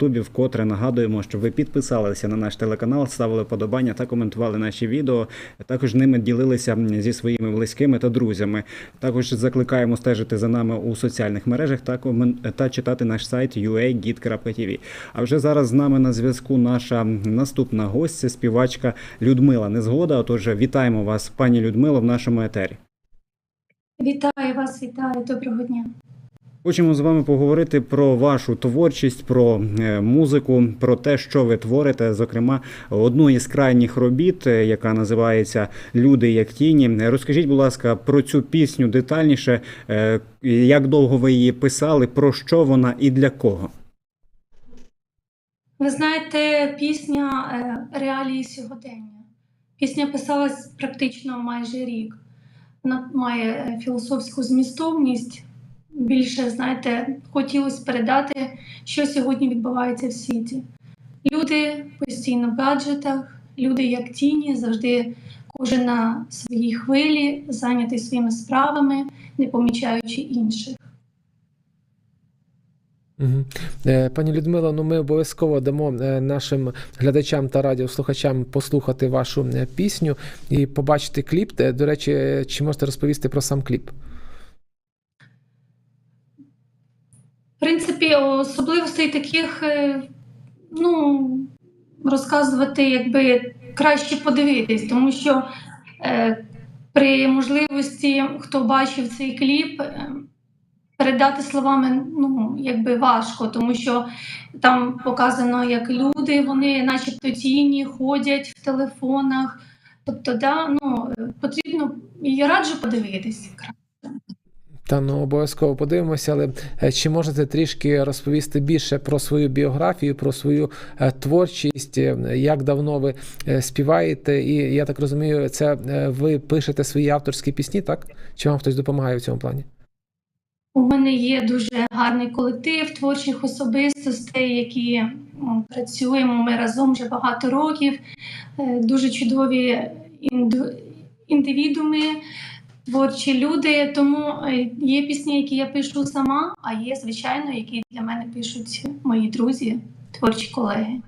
Ютубі. Вкотре нагадуємо, що ви підписалися на наш телеканал, ставили подобання та коментували наші відео. Також ними ділилися зі своїми близькими та друзями. Також закликаємо стежити за нами у соціальних мережах та та читати наш сайт uagit.tv. А вже зараз з нами на зв'язку наша наступна гостя, співачка Людмила Незгода. Отож, вітаємо вас, пані Людмило, в нашому етері. Вітаю вас, вітаю, доброго дня. Хочемо з вами поговорити про вашу творчість, про е, музику, про те, що ви творите. Зокрема, одну із крайніх робіт, е, яка називається Люди як тіні. Розкажіть, будь ласка, про цю пісню детальніше, е, як довго ви її писали, про що вона і для кого? Ви знаєте, пісня реалії сьогодення. Пісня писалась практично майже рік. Вона має філософську змістовність. Більше, знаєте, хотілося передати, що сьогодні відбувається в світі. Люди постійно в гаджетах, люди як тіні, завжди кожен на своїй хвилі, зайнятий своїми справами, не помічаючи інших. Е, Пані Людмила, ну ми обов'язково дамо е, нашим глядачам та радіослухачам послухати вашу е, пісню і побачити кліп. До речі, чи можете розповісти про сам кліп? Принципі, особливостей таких, е, ну, розказувати якби краще подивитись, тому що е, при можливості, хто бачив цей кліп, е, передати словами ну, якби важко, тому що там показано, як люди, вони начебто тіні, ходять в телефонах. Тобто, да, ну, е, потрібно, і раджу подивитись. Та ну обов'язково подивимося, але е, чи можете трішки розповісти більше про свою біографію, про свою е, творчість, е, як давно ви співаєте? І я так розумію, це ви пишете свої авторські пісні, так? Чи вам хтось допомагає в цьому плані? У мене є дуже гарний колектив творчих особистостей, які працюємо ми разом вже багато років. Дуже чудові індивідуми, творчі люди. Тому е, є пісні, які я пишу сама, а є, звичайно, які для мене пишуть мої друзі, творчі колеги.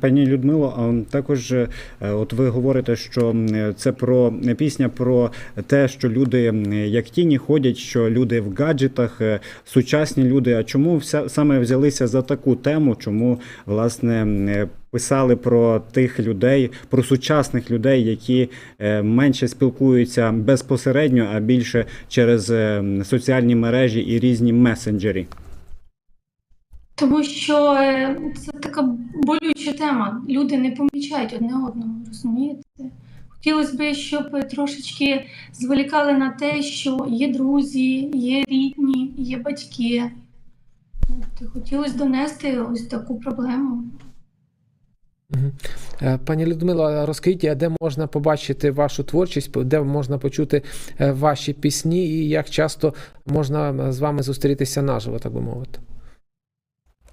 Пані Людмило, також е, от ви говорите, що це про пісня про те, що люди як тіні ходять, що люди в гаджетах, е, сучасні люди. А чому вся саме взялися за таку тему? Чому власне е, писали про тих людей, про сучасних людей, які е, менше спілкуються безпосередньо, а більше через е, соціальні мережі і різні месенджері? Тому що е, це така болюча тема. Люди не помічають одне одного, розумієте? Хотілося б, щоб трошечки зволікали на те, що є друзі, є рідні, є батьки. От, Хотілося донести ось таку проблему. Е, Пані Людмила, розкажіть, а де можна побачити вашу творчість, де можна почути е, ваші пісні, і як часто можна з вами зустрітися наживо, так би мовити?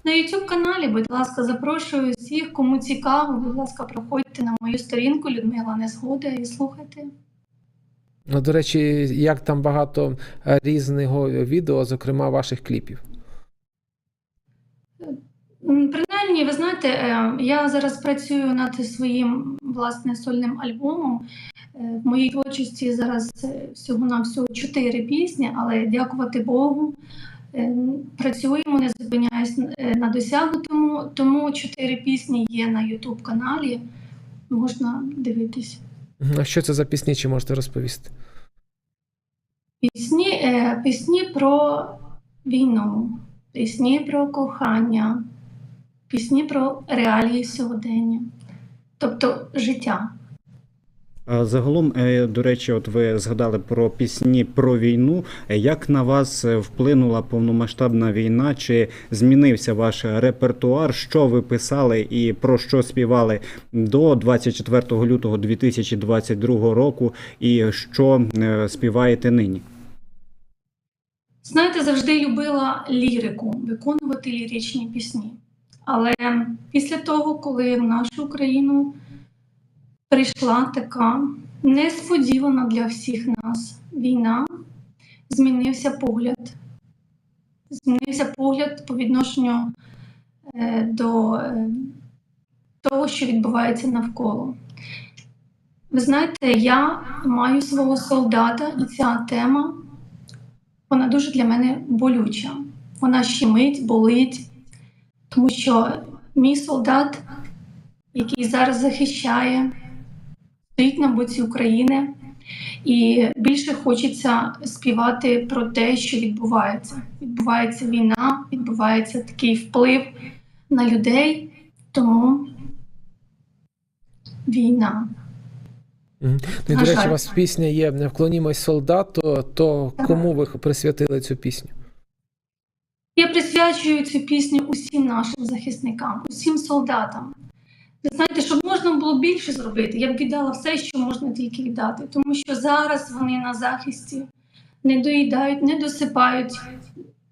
На youtube каналі, будь ласка, запрошую всіх, кому цікаво, будь ласка, проходьте на мою сторінку Людмила Незгода і слухайте. Ну, до речі, як там багато е, різного відео, зокрема ваших кліпів. Принаймні, ви знаєте, е, я зараз працюю над своїм власне сольним альбомом. Е, В моїй творчості зараз всього на всього чотири пісні, але дякувати Богу. Е, Працюємо, не зупиняюсь е, на досягнутому, тому чотири пісні є на Ютуб каналі. Можна дивитись. А що це за пісні, чи можете розповісти? Пісні, е, пісні про війну, пісні про кохання, пісні про реалії сьогодення, тобто життя. Загалом, е, до речі, от ви згадали про пісні про війну. Як на вас е, вплинула повномасштабна війна? Чи змінився ваш репертуар? Що ви писали і про що співали до 24 лютого 2022 року? І що е, співаєте нині? Знаєте, завжди любила лірику, виконувати ліричні пісні. Але після того, коли в нашу країну прийшла така несподівана для всіх нас війна, змінився погляд. Змінився погляд по відношенню е, до е, того, що відбувається навколо. Ви знаєте, я маю свого солдата, і ця тема вона дуже для мене болюча. Вона щемить, болить, тому що мій солдат, який зараз захищає, стоїть на боці України, і більше хочеться співати про те, що відбувається. Відбувається війна, відбувається такий вплив на людей, тому війна. Ну, і, до речі, у вас пісня є Не Вклонімось солдату, то кому ви присвятили цю пісню? Я присвячую цю пісню усім нашим захисникам, усім солдатам. Ви знаєте, щоб можна було більше зробити, я б віддала все, що можна тільки віддати, тому що зараз вони на захисті не доїдають, не досипають.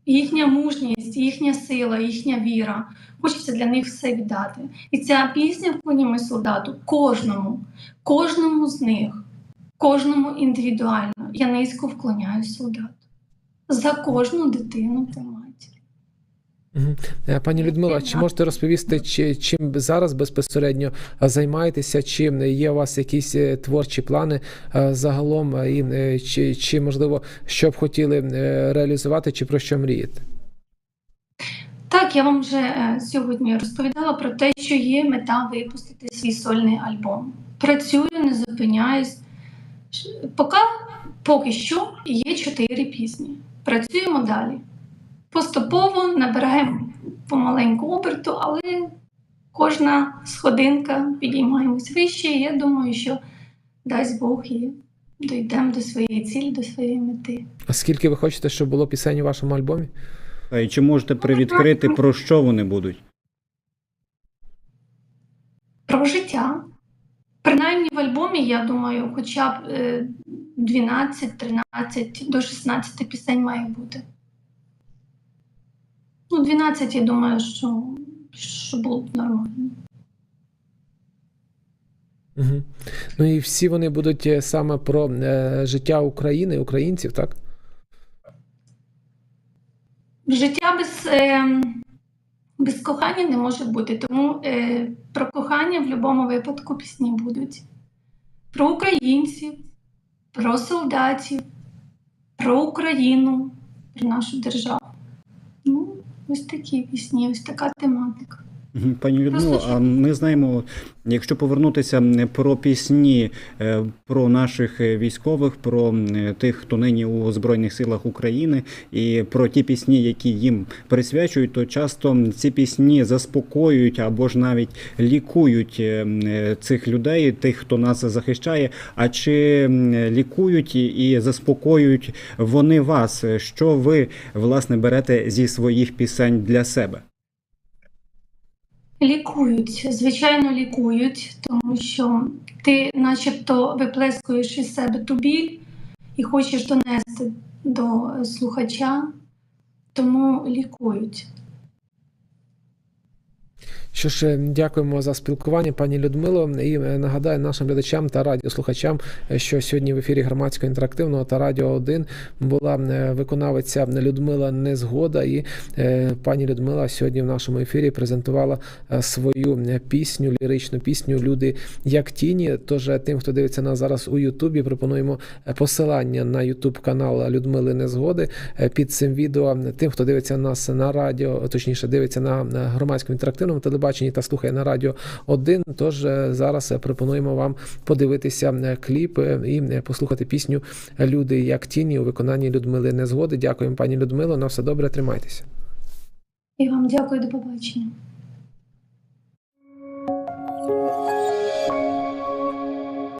Їхня мужність, їхня сила, їхня віра. Хочеться для них все віддати. І ця пісня «Вклонімо солдату кожному, кожному з них, кожному індивідуально. Я низько вклоняю солдату за кожну дитину та матір. Е, Пані Людмила, чи можете розповісти, чи, чим зараз безпосередньо е, займаєтеся, чи є у вас якісь е, творчі плани е, загалом, е, і е, чи, чи можливо, що б хотіли е, реалізувати, чи про що мрієте? Так, я вам вже е, сьогодні розповідала про те, що є мета випустити свій сольний альбом. Працюю, не зупиняюсь. Поки, поки що є чотири пісні. Працюємо далі. Поступово набираємо помаленьку оберту, але кожна сходинка підіймаємось вище. І я думаю, що дасть Бог і дійдемо до своєї цілі, до своєї мети. А скільки ви хочете, щоб було пісень у вашому альбомі? Та й чи можете привідкрити, про що вони будуть? про життя. Принаймні в альбомі, я думаю, хоча б е, 12, 13 до 16 пісень має бути. Ну, 12, я думаю, що, що було б нормально. Угу. Ну і всі вони будуть е, саме про е, життя України, українців, так? Життя без, е, без кохання не може бути, тому е, про кохання в будь-якому випадку пісні будуть. Про українців, про солдатів, про Україну, про нашу державу. Ось такі пісні, ось така тематика. Пані Людмило, а ми знаємо, якщо повернутися про пісні е, про наших е, військових, про тих, хто нині у Збройних силах України, і про ті пісні, які їм присвячують, то часто ці пісні заспокоюють або ж навіть лікують е, цих людей, тих, хто нас захищає. А чи лікують і заспокоюють вони вас? Що ви власне берете зі своїх пісень для себе? Лікують, звичайно, лікують, тому що ти начебто виплескуєш із себе ту біль і хочеш донести до слухача, тому лікують. Що ж, е, дякуємо за спілкування, пані Людмило. І е, нагадаю нашим глядачам та радіослухачам, е, що сьогодні в ефірі громадського інтерактивного та радіо 1 була виконавиця Людмила Незгода. І пані Людмила сьогодні в нашому ефірі презентувала свою пісню, ліричну пісню Люди як тіні. Тож тим, хто дивиться нас зараз у Ютубі, пропонуємо посилання на Ютуб канал Людмили Незгоди під цим відео. Тим, хто дивиться нас на радіо, точніше дивиться на громадському інтерактивному телебаченні та слухає на радіо 1. Тож е, зараз е, пропонуємо вам подивитися е, кліп і послухати пісню Люди як тіні у виконанні Людмили Незгоди. Дякуємо, пані Людмило. На все добре, тримайтеся. І вам дякую, до побачення.